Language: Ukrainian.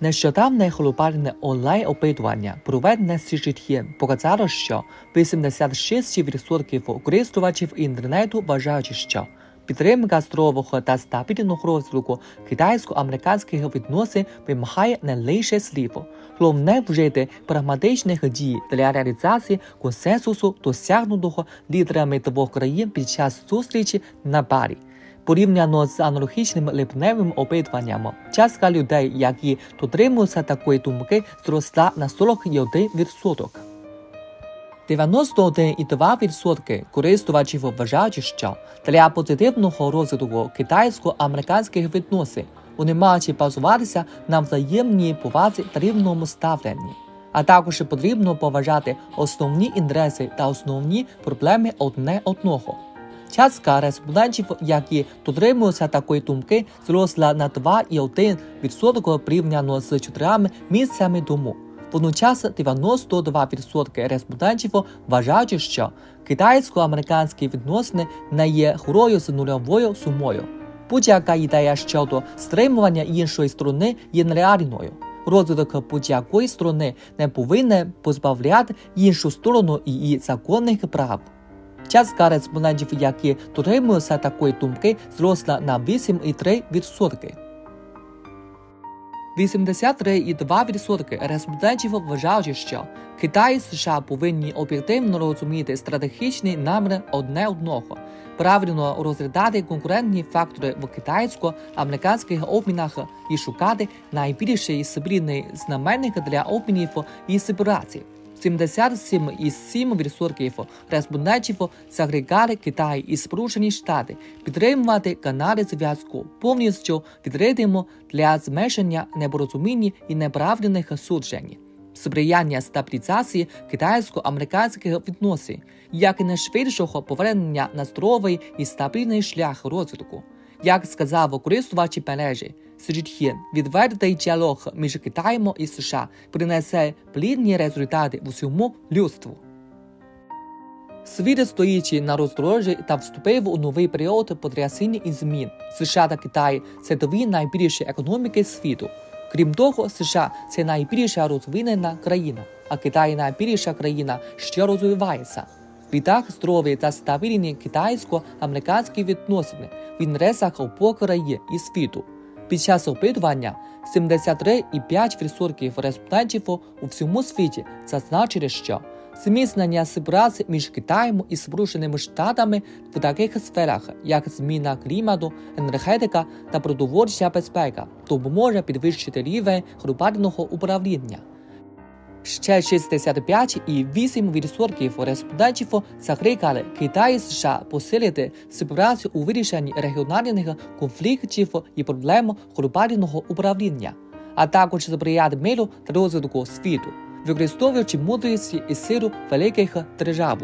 Нещодавне глобальне онлайн-опитування, проведене CGTN, показало, що 86% користувачів інтернету вважають, що підтримка здорового та стабільного розвитку китайсько-американських відносин вимагає не лише слів. Головне вжити прагматичних дій для реалізації консенсусу, досягнутого лідерами двох країн під час зустрічі на Балі. Порівняно з аналогічним липневим опитуванням, частка людей, які дотримуються такої думки, зросла на 41%. 91,2% користувачів вважають, що для позитивного розвитку китайсько-американських відносин вони мають базуватися на взаємній повазі та рівному ставленні. А також потрібно поважати основні інтереси та основні проблеми одне одного. Частка респондентів, які дотримуються такої думки, зросла на 2,1% порівняно з чотирма місяцями тому. Водночас 92% респондентів вважають, що китайсько-американські відносини не є грою з нульовою сумою. Будь-яка ідея щодо стримування іншої сторони є нереальною. Розвиток будь-якої сторони не повинен позбавляти іншу сторону її законних прав. Частка респондентів, які дотримуються такої думки, зросла на 8,3%. 83,2% респондентів вважають, що Китай і США повинні об'єктивно розуміти стратегічні наміри одне одного, правильно розглядати конкурентні фактори в китайсько-американських обмінах і шукати найбільший спільний знаменник для обмінів і співпраці. 77,7% респондентів закликали Китай і Сполучені Штати підтримувати канали зв'язку повністю відкритимо для зменшення непорозумінь і неправильних суджень. Сприяння стабілізації китайсько-американських відносин, як і найшвидшого повернення на здоровий і стабільний шлях розвитку. Як сказав користувач мережі, Сичхін, відвертий діалог між Китаєм і США принесе плідні результати в усьому людству. Світ стоїть на роздорожі та вступив у новий період потрясінь і змін. США та Китай це дві найбільші економіки світу. Крім того, США це найбільша розвинена країна, а Китай найбільша країна, що розвивається. Відтак здорові та стабільні китайсько-американські відносини в інтересах обох країн і світу. Під час опитування 73,5% респондентів у всьому світі зазначили, що зміцнення співпраці між Китаєм і Сполученими Штатами в таких сферах, як зміна клімату, енергетика та продовольча безпека, допоможе підвищити рівень глобального управління. Ще 65,8% респондентів закликали Китай і США посилити співпрацю у вирішенні регіональних конфліктів і проблем глобального управління, а також сприяти миру та розвитку світу, використовуючи мудрість і силу великих держав.